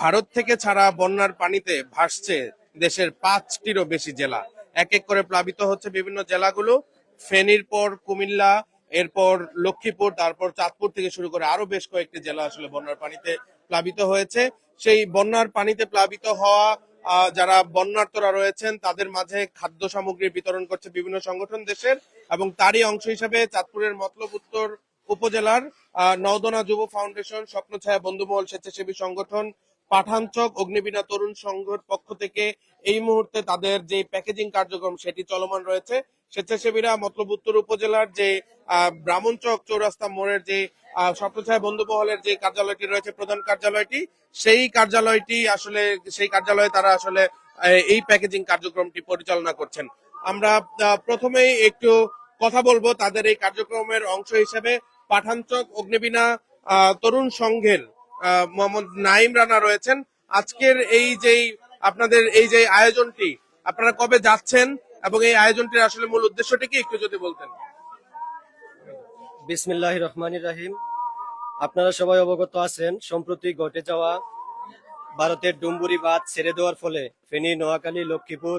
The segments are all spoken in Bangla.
ভারত থেকে ছাড়া বন্যার পানিতে ভাসছে দেশের পাঁচটিরও বেশি জেলা। এক এক করে প্লাবিত হচ্ছে বিভিন্ন জেলাগুলো। ফেনীর পর কুমিল্লা, এরপর লক্ষ্মীপুর, তারপর চাঁদপুর থেকে শুরু করে আরও বেশ কয়েকটি জেলা আসলে বন্যার পানিতে প্লাবিত হয়েছে। সেই বন্যার পানিতে প্লাবিত হওয়া যারা বন্যার্তরা রয়েছেন, তাদের মাঝে খাদ্য সামগ্রী বিতরণ করছে বিভিন্ন সংগঠন দেশের এবং তারই অংশ হিসেবে চাঁদপুরের মতলব উত্তর উপজেলার নওদনা যুব ফাউন্ডেশন, স্বপ্নছায়া বন্ধুমহল স্বেচ্ছাসেবী সংগঠন, পাঠানচক, অগ্নিবীণা তরুণ সংঘের পক্ষ থেকে এই মুহূর্তে তাদের যে প্যাকেজিং কার্যক্রম, সেটি চলমান রয়েছে। স্বেচ্ছাসেবীরা মতলব উত্তর উপজেলার যে ব্রাহ্মণচক চৌরাস্তা মোড়ের যে স্বপ্নছায়া বন্ধুমহলের যে কার্যালয়টি রয়েছে, প্রধান কার্যালয়টি, সেই কার্যালয়টি আসলে, সেই কার্যালয়ে তারা আসলে এই প্যাকেজিং কার্যক্রমটি পরিচালনা করছেন। আমরা প্রথমেই একটু কথা বলব তাদের এই কার্যক্রমের অংশ হিসেবে। পাঠানচক, অগ্নিবীণা তরুণ সংঘের মোহাম্মদ নাইম রানা রয়েছেন। আজকের এই যে আপনাদের এই যে আয়োজনটি, আপনারা কবে যাচ্ছেন এবং এই আয়োজনটির আসলে মূল উদ্দেশ্যটি কি, একটু যদি বলতেন। বিসমিল্লাহ রহমান রাহিম। আপনারা সবাই অবগত আছেন, সম্প্রতি ঘটে যাওয়া ভারতের ডুম্বুরি বাঁধ ছেড়ে দেওয়ার ফলে ফেনী, নোয়াখালী, লক্ষ্মীপুর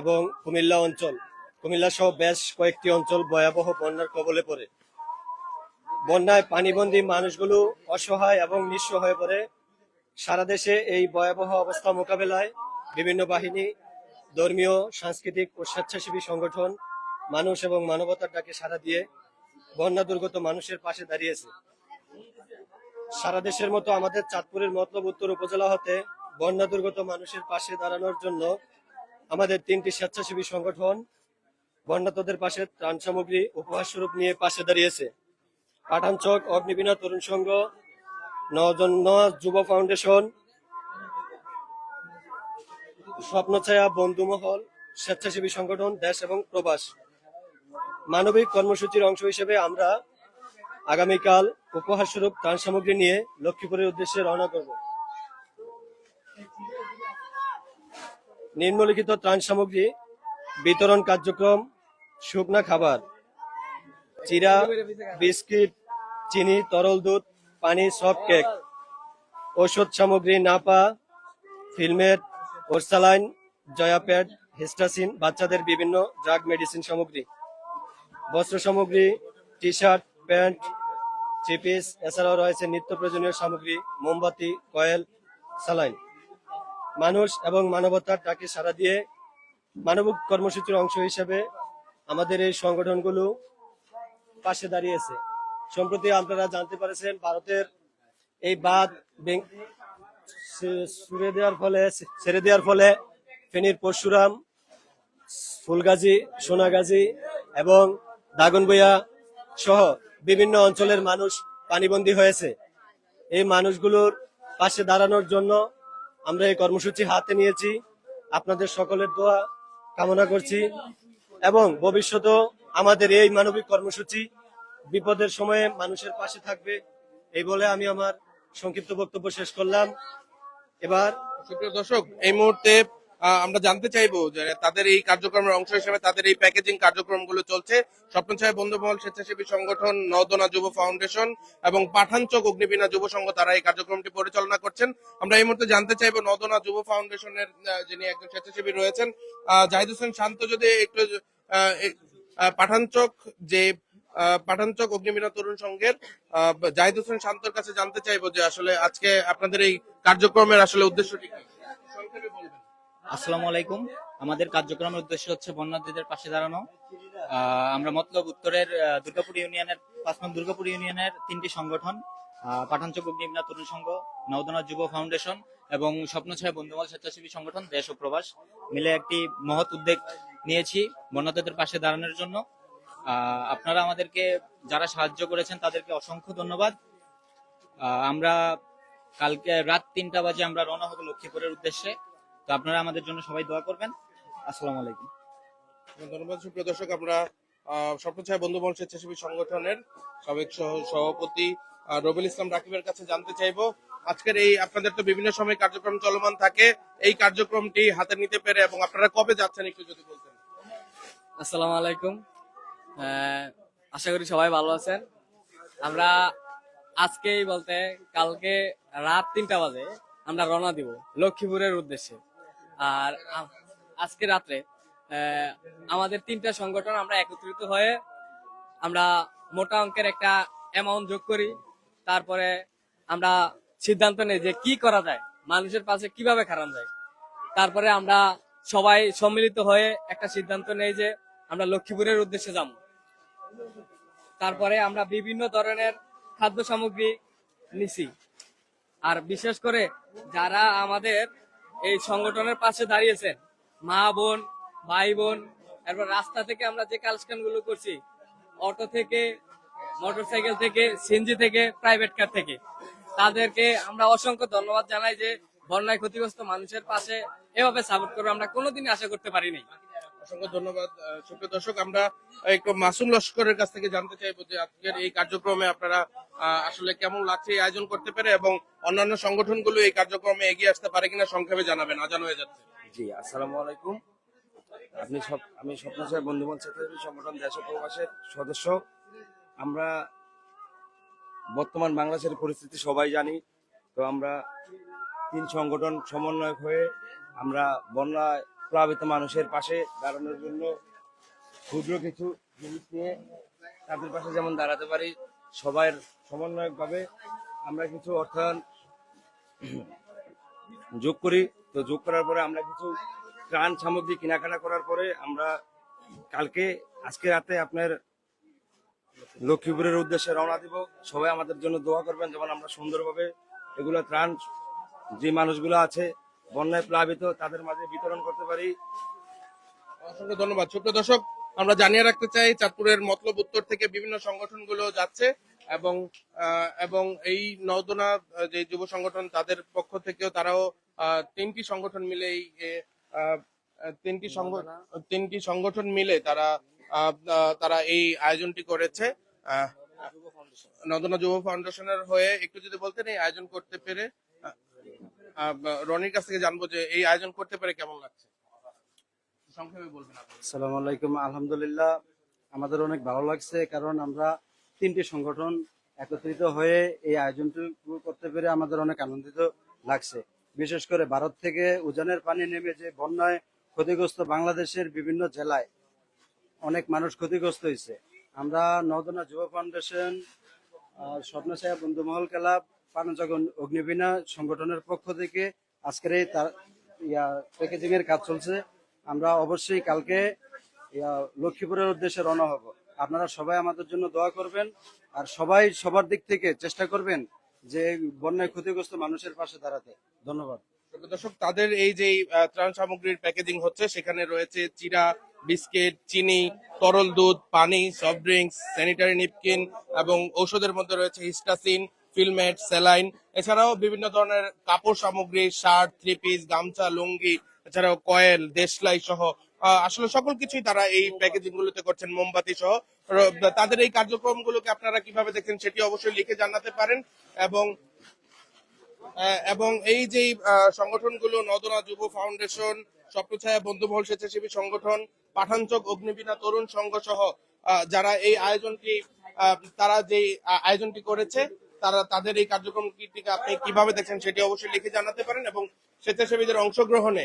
এবং কুমিল্লা অঞ্চল, কুমিল্লা সহ বেশ কয়েকটি অঞ্চল ভয়াবহ বন্যার কবলে পড়ে। বন্যায় পানিবন্দী মানুষগুলো অসহায় এবং নিঃস্ব হয়ে পড়ে। সারা দেশে এই ভয়াবহ অবস্থা মোকাবেলায় বিভিন্ন বাহিনী, ধর্মীয়, সাংস্কৃতিক ও স্বেচ্ছাসেবী সংগঠন, মানুষ এবং মানবতার ডাকে সাড়া দিয়ে বন্যা দুর্গত মানুষের পাশে দাঁড়িয়েছে। সারা দেশের মতো আমাদের চাঁদপুরের মতলব উত্তর উপজেলা হতে বন্যা দুর্গত মানুষের পাশে দাঁড়ানোর জন্য আমাদের তিনটি স্বেচ্ছাসেবী সংগঠন বন্যাতদের পাশে ত্রাণ সামগ্রী উপহার স্বরূপ নিয়ে পাশে দাঁড়িয়েছে। পাঠানচক অগ্নিবীণা, তরুণ সংঘ নজন্য যুব ফাউন্ডেশন, স্বপ্নছায়া, বন্ধুমহল, স্বেচ্ছাসেবী সংগঠন, দেশ এবং প্রবাস। মানবিক কর্মসূচির অংশ হিসেবে আমরা আগামীকাল উপহার স্বরূপ ত্রাণ সামগ্রী নিয়ে লক্ষ্মীপুরের উদ্দেশ্যে রওনা করব। নিম্নলিখিত ত্রাণ সামগ্রী, বিতরণ কার্যক্রম, শুকনা খাবার চিরা বিস্কিট, চিনি, তরল দুধ, পানি সফট কেক। ঔষধ সামগ্রী, নাপা, ফিল্মেট, ওরসালাইন, জয়াপ্যাড, হিস্টাসিন, বাচ্চাদের বিভিন্ন ড্রাগ মেডিসিন সামগ্রী। বস্ত্র সামগ্রী T shirt pant three piece এছাড়াও রয়েছে নিত্য প্রয়োজনীয় সামগ্রী, মোমবাতি, কয়েল সালাইন মানুষ এবং মানবতার ডাকে সাড়া দিয়ে মানবিক কর্মসূচির অংশ হিসেবে আমাদের এই সংগঠনগুলো পাশে দাঁড়িয়েছে। সম্প্রতি আপনারা জানতে পারেছেন, ভারতের এই বাঁধ বেং- সে- ছুড়ে দেওয়ার ফলে ছেড়ে দেওয়ার ফলে ফেনীর পরশুরাম, ফুলগাজী, সোনাগাজী এবং দাগনবইয়া সহ বিভিন্ন অঞ্চলের মানুষ পানিবন্দী হয়েছে। এই মানুষগুলোর পাশে দাঁড়ানোর জন্য আমরা এই কর্মসূচি হাতে নিয়েছি। আপনাদের সকলের দোয়া কামনা করছি এবং ভবিষ্যতেও আমাদের এই মানবিক কর্মসূচি বিপদের সময়ে মানুষের পাশে থাকবে, এই বলে আমি আমার সংক্ষিপ্ত বক্তব্য শেষ করলাম। এবার সুপ্রিয় দর্শক, এই মুহূর্তে আমরা জানতে চাইব যে তাদের এই কার্যক্রমের অংশ হিসেবে তাদের এই প্যাকেজিং কার্যক্রমগুলো চলছে। স্বপ্ন স্বপ্নছায়া বন্ধুমহল স্বেচ্ছাসেবী সংগঠন নদনা যুব ফাউন্ডেশন এবং পাঠানচক অগ্নিবীণা যুব সংঘ, তারা এই কার্যক্রমটি পরিচালনা করছেন। আমরা এই মুহূর্তে জানতে চাইব নদনা যুব ফাউন্ডেশনের যিনি একজন স্বেচ্ছাসেবী রয়েছেন। জাহিদ হোসেন শান্ত যদি একটু পাঠানচক যে পাঠানচক অগ্নিবীণা তরুণ সংঘের জাহিদ হোসেন শান্তর কাছে জানতে চাইব যে আসলে আজকে আপনাদের এই কার্যক্রমের আসলে উদ্দেশ্যটি কি? আসসালামু আলাইকুম। আমাদের কার্যক্রমের উদ্দেশ্য হচ্ছে বন্যার্থীদের পাশে দাঁড়ানো। আমরা মতলব উত্তরের দুর্গাপুর ইউনিয়নের, পাঁচ নং দুর্গাপুর ইউনিয়নের তিনটি সংগঠন পাঠানচক অগ্নিবীণা তরুণ সংঘ, নওদনা যুব ফাউন্ডেশন এবং স্বপ্ন স্বপ্নছায়া বন্ধুমল স্বেচ্ছাসেবী সংগঠন দেশ ও প্রবাস। মিলে একটি মহৎ উদ্যোগ নিয়েছি বন্যার্থীদের পাশে দাঁড়ানোর জন্য। আপনারা আমাদেরকে যারা সাহায্য করেছেন তাদেরকে অসংখ্য ধন্যবাদ। আমরা কালকে রাত তিনটা বাজে আমরা রওনা হব লক্ষ্মীপুরের উদ্দেশ্যে। তো আপনারা আমাদের জন্য সবাই দোয়া করবেন। আসসালামু আলাইকুম। ধন্যবাদ সুপ্রিয় দর্শক আমরা স্বপ্নছায়া বন্ধুমহল স্বেচ্ছাসেবী সংগঠনের সাবেক সভাপতি আহ, রবিউল ইসলাম রাকিবের কাছে জানতে চাইব। আজকের এই আপনাদের তো বিভিন্ন সময় কার্যক্রম চলমান থাকে। এই কার্যক্রমটি হাতে নিতে পেরে এবং আপনারা কবে যাচ্ছেন একটু যদি বলতেন। আসসালামু আলাইকুম। আশা করি সবাই ভালো আছেন। আমরা আজকেই বলতে কালকে রাত তিনটা বাজে আমরা রওনা দিব লক্ষ্মীপুরের উদ্দেশ্যে। আর আজকে রাত্রে আমাদের তিনটা সংগঠন আমরা একত্রিত হয়ে আমরা মোটা অঙ্কের একটা অ্যামাউন্ট যোগ করি। তারপরে আমরা সিদ্ধান্ত নেই যে কি করা যায়, মানুষের পাশে কীভাবে খারাপ যায়। তারপরে আমরা সবাই সম্মিলিত হয়ে একটা সিদ্ধান্ত নেই যে আমরা লক্ষ্মীপুরের উদ্দেশ্যে যাব। তারপরে আমরা বিভিন্ন ধরনের খাদ্য সামগ্রী নিছি। আর বিশেষ করে যারা আমাদের এই সংগঠনের পাশে দাঁড়িয়েছেন, মা বোন, ভাই বোন, এরপর রাস্তা থেকে আমরা যে কালেকশনগুলো করছি, অটো থেকে, মোটরসাইকেল থেকে, সিএনজি থেকে প্রাইভেট কার থেকে, তাদেরকে আমরা অসংখ্য ধন্যবাদ জানাই যে বন্যায় ক্ষতিগ্রস্ত মানুষের পাশে এভাবে সাপোর্ট করবে। আমরা কোনোদিনই আশা করতে পারিনি। অসংখ্য ধন্যবাদ। সুপ্রিয় দর্শক, আমরা একটু মাসুম লস্করের কাছ থেকে জানতে চাইব যে আজকের এই কার্যক্রমে আপনারা আসলে কেমন লাগছে এই আয়োজন করতে পেরে এবং অন্যান্য সংগঠনগুলো এই কার্যক্রমে এগিয়ে আসতে পারে কিনা সংক্ষেপে জানাবেন, আজান হয়ে যাচ্ছে। জি, আসসালামু আলাইকুম। আপনি সব, আমি স্বপ্নসায় বন্ধুবন সেক্রেটারি সংগঠন দেশ প্রবাসের সদস্য। আমরা বর্তমান বাংলাদেশের পরিস্থিতি সবাই জানি, তো আমরা তিন সংগঠন সমন্বয়ক হয়ে আমরা বন্যায় প্লাবিত মানুষের পাশে দাঁড়ানোর জন্য ক্ষুদ্র কিছু জিনিস নিয়ে তাদের পাশে যেমন দাঁড়াতে পারি, সবাই সমন্বয়কভাবে আমরা কিছু অর্থায়ন যোগ করি। তো যোগ করার পরে আমরা কিছু ত্রাণ সামগ্রী কেনাকাটা করার পরে আমরা কালকে, আজকে রাতে আপনার লক্ষ্মীপুরের উদ্দেশ্যে রওনা দিব। সবাই আমাদের জন্য দোয়া করবেন, যেমন আমরা সুন্দরভাবে এগুলো ত্রাণ যে মানুষগুলো আছে বন্যায় প্লাবিত তাদের মাঝে বিতরণ করতে পারি। অসংখ্য ধন্যবাদ। সুপ্রিয় দর্শক আমরা জানিয়ে রাখতে চাই চাঁদপুরের মতলব উত্তর থেকে বিভিন্ন সংগঠনগুলো যাচ্ছে এবং আহ, এবং এই নওদনা আহ, যে যুব সংগঠন তাদের পক্ষ থেকেও তারাও আহ, তিনটি সংগঠন মিলে এই তিনটি সংগঠন তিনটি সংগঠন মিলে তারা তারা এই আয়োজনটি করেছে। আহ, নদনা যুব ফাউন্ডেশনের হয়ে একটু যদি বলতেন এই আয়োজন করতে পেরে। রনির কাছ থেকে জানব যে এই আয়োজন করতে পেরে কেমন লাগছে? সংক্ষেপে আসসালামু আলাইকুম। আলহামদুলিল্লাহ আমাদের অনেক ভালো লাগছে কারণ আমরা তিনটি সংগঠন একত্রিত হয়ে এই আয়োজনটি করতে পেরে আমাদের অনেক আনন্দিত লাগছে। বিশেষ করে ভারত থেকে উজানের পানি নেমে যে বন্যায় ক্ষতিগ্রস্ত বাংলাদেশের বিভিন্ন জেলায় অনেক মানুষ ক্ষতিগ্রস্ত হয়েছে। আমরা নদনা যুব ফাউন্ডেশন আহ, স্বপ্নছায়া বন্ধুমহল ক্লাব পানচক অগ্নিবীণা সংগঠনের পক্ষ থেকে আজকের এই তার ইয়া প্যাকেজিং এর কাজ চলছে। আমরা অবশ্যই কালকে লক্ষ্মীপুরের উদ্দেশ্যে রওনা হব। আপনারা সবাই আমাদের জন্য দোয়া করবেন আর সবাই সবার দিক থেকে চেষ্টা করবেন যে বন্যায় ক্ষতিগ্রস্ত মানুষের পাশে দাঁড়াতে। ধন্যবাদ। দর্শক, তাদের এই যে ত্রাণ সামগ্রীর প্যাকেজিং হচ্ছে, সেখানে রয়েছে চিরা, বিস্কিট, চিনি, তরল দুধ, পানি, সফট ড্রিঙ্কস, স্যানিটারি নিপকিন এবং ঔষধের মধ্যে রয়েছে হিস্টাসিন ফিলমেট, স্যালাইন, এছাড়াও বিভিন্ন ধরনের কাপড় সামগ্রী, শার্ট থ্রি পিস গামছা, লুঙ্গি, এছাড়াও কয়েল, দেশলাই সহ আসলে সকল কিছুই তারা এই প্যাকেজিং গুলোতে করছেন, মোমবাতি সহ। তাদের এই কার্যক্রম গুলোকে আপনারা কীভাবে দেখেন সেটি অবশ্যই লিখে জানাতে পারেন এবং এবং এই যে সংগঠনগুলো, নদনা যুব ফাউন্ডেশন, স্বপ্নছায়া বন্ধুমহল স্বেচ্ছাসেবী সংগঠন পাঠানচক অগ্নিবীণা তরুণ সংঘ সহ যারা এই আয়োজনটি তারা যে আয়োজনটি করেছে তারা, তাদের এই কার্যক্রমটিকে আপনি কীভাবে দেখছেন সেটি অবশ্যই লিখে জানাতে পারেন এবং স্বেচ্ছাসেবীদের অংশগ্রহণে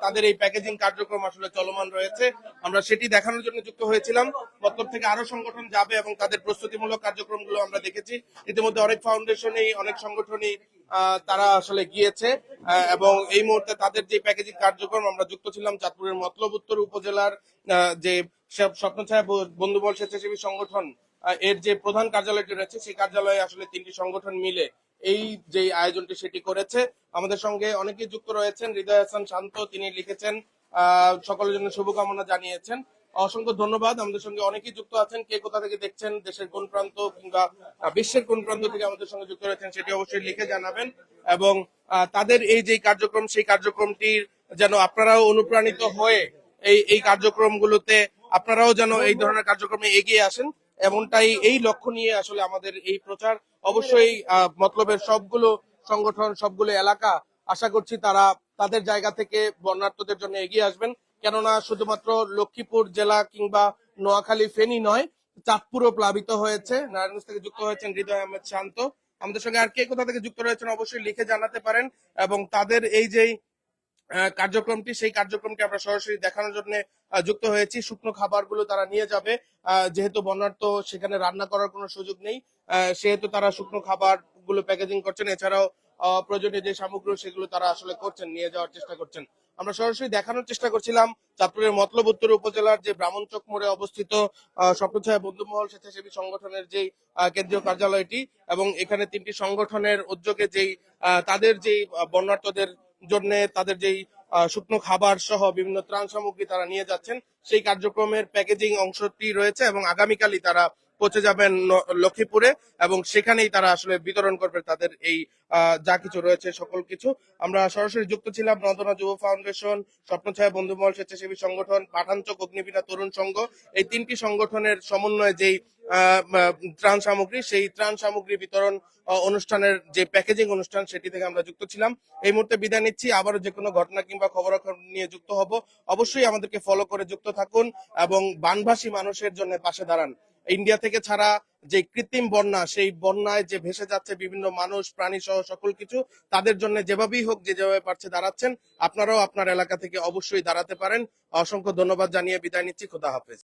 তাদের এই প্যাকেজিং কার্যক্রম আসলে চলমান রয়েছে। আমরা সেটি দেখানোর জন্য যুক্ত হয়েছিলাম। মতলব থেকে আরও সংগঠন যাবে এবং তাদের প্রস্তুতিমূলক কার্যক্রমগুলো আমরা দেখেছি। ইতিমধ্যে অনেক ফাউন্ডেশনই, অনেক সংগঠনই তারা আসলে গিয়েছে এবং এই মুহূর্তে তাদের যে প্যাকেজিং কার্যক্রম আমরা যুক্ত ছিলাম চাঁদপুরের মতলব উত্তর উপজেলার যে সব- স্বপ্নছায়া বন্ধুবল স্বেচ্ছাসেবী সংগঠন এর যে প্রধান কার্যালয়টি রয়েছে, সেই কার্যালয়ে আসলে তিনটি সংগঠন মিলে এই যে আয়োজনটি সেটি করেছে। আমাদের সঙ্গে অনেকেই যুক্ত রয়েছেন। হৃদয় হাসান শান্ত, তিনি লিখেছেন সকলের জন্য শুভকামনা জানিয়েছেন। অসংখ্য ধন্যবাদ। আমাদের সঙ্গে অনেকেই যুক্ত আছেন। কে কোথা থেকে দেখছেন? দেশের কোন প্রান্ত কিংবা বিশ্বের কোন প্রান্ত থেকে আমাদের সঙ্গে যুক্ত রয়েছেন সেটি অবশ্যই লিখে জানাবেন এবং তাদের এই যে কার্যক্রম, সেই কার্যক্রমটির যেন আপনারাও অনুপ্রাণিত হয়ে এই এই কার্যক্রমগুলোতে আপনারাও যেন এই ধরনের কার্যক্রমে এগিয়ে আসেন। এমনটাই এই লক্ষ্য নিয়ে আসলে আমাদের এই প্রচার। অবশ্যই মতলবের সবগুলো সংগঠন সবগুলো এলাকা আশা করছি তারা তাদের জায়গা থেকে বর্ণার্থদের জন্য এগিয়ে আসবেন। কেননা শুধুমাত্র লক্ষ্মীপুর জেলা কিংবা নোয়াখালী ফেনী নয় চাঁদপুরও প্লাবিত হয়েছে। নারায়ণগঞ্জ থেকে যুক্ত হয়েছেন হৃদয় আহমেদ শান্ত। আমাদের সঙ্গে আর কে কোথা থেকে যুক্ত রয়েছেন অবশ্যই লিখে জানাতে পারেন এবং তাদের এই আহ, কার্যক্রমটি সেই কার্যক্রমটি আমরা সরাসরি দেখানোর জন্য যুক্ত হয়েছি। শুকনো খাবারগুলো তারা নিয়ে যাবে। যেহেতু বন্যার তো সেখানে রান্না করার কোনো সুযোগ নেই। সেহেতু তারা শুকনো খাবারগুলো প্যাকেজিং করছেন। এছাড়াও প্রয়োজনীয় যে সামগ্রী সেগুলো তারা আসলে করছেন নিয়ে যাওয়ার চেষ্টা করছেন। আমরা সরাসরি দেখানোর চেষ্টা করছিলাম চাঁদপুরের মতলব উত্তর উপজেলার যে ব্রাহ্মণ ব্রাহ্মণচক মোড়ে অবস্থিত স্বপ্নছায়া বন্ধুমহল স্বেচ্ছাসেবী সংগঠনের যেই কেন্দ্রীয় কার্যালয়টি এবং এখানে তিনটি সংগঠনের উদ্যোগে যেই তাদের যেই আহ, বন্যার্তদের জন্য তাদের যেই শুকনো খাবার সহ বিভিন্ন ত্রাণ সামগ্রী তারা নিয়ে যাচ্ছেন। সেই কার্যক্রমের প্যাকেজিং অংশটি রয়েছে এবং আগামীকালই তারা পৌঁছে যাবেন লক্ষ্মীপুরে এবং সেখানেই তারা আসলে বিতরণ করবে তাদের এই যা কিছু রয়েছে সকল কিছু। আমরা সরাসরি যুক্ত ছিলাম নন্দনা যুব ফাউন্ডেশন, স্বপ্নছায়া বন্ধুমহল স্বেচ্ছাসেবী সংগঠন পাঠানচক অগ্নিবীণা তরুণ সংঘ। এই তিনটি সংগঠনের সমন্বয়ে যেই ত্রাণ সামগ্রী, সেই ত্রাণ সামগ্রী বিতরণ অনুষ্ঠানের যে প্যাকেজিং অনুষ্ঠান সেটি থেকে আমরা যুক্ত ছিলাম। এই মুহূর্তে বিদায় নিচ্ছি। আবারও যে কোনো ঘটনা কিংবা খবরাখবর নিয়ে যুক্ত হব। অবশ্যই আমাদেরকে ফলো করে যুক্ত থাকুন এবং বানভাসী মানুষের জন্য পাশে দাঁড়ান। ইন্ডিয়া থেকে ছাড়া যে কৃত্রিম বন্যা, সেই বন্যায় যে ভেসে যাচ্ছে বিভিন্ন মানুষ, প্রাণী সহ সকল কিছু, তাদের জন্য যেভাবেই হোক যে যেভাবে পারছে দাঁড়াচ্ছেন, আপনারাও আপনার এলাকা থেকে অবশ্যই দাঁড়াতে পারেন। অসংখ্য ধন্যবাদ জানিয়ে বিদায় নিচ্ছি। খোদা হাফেজ।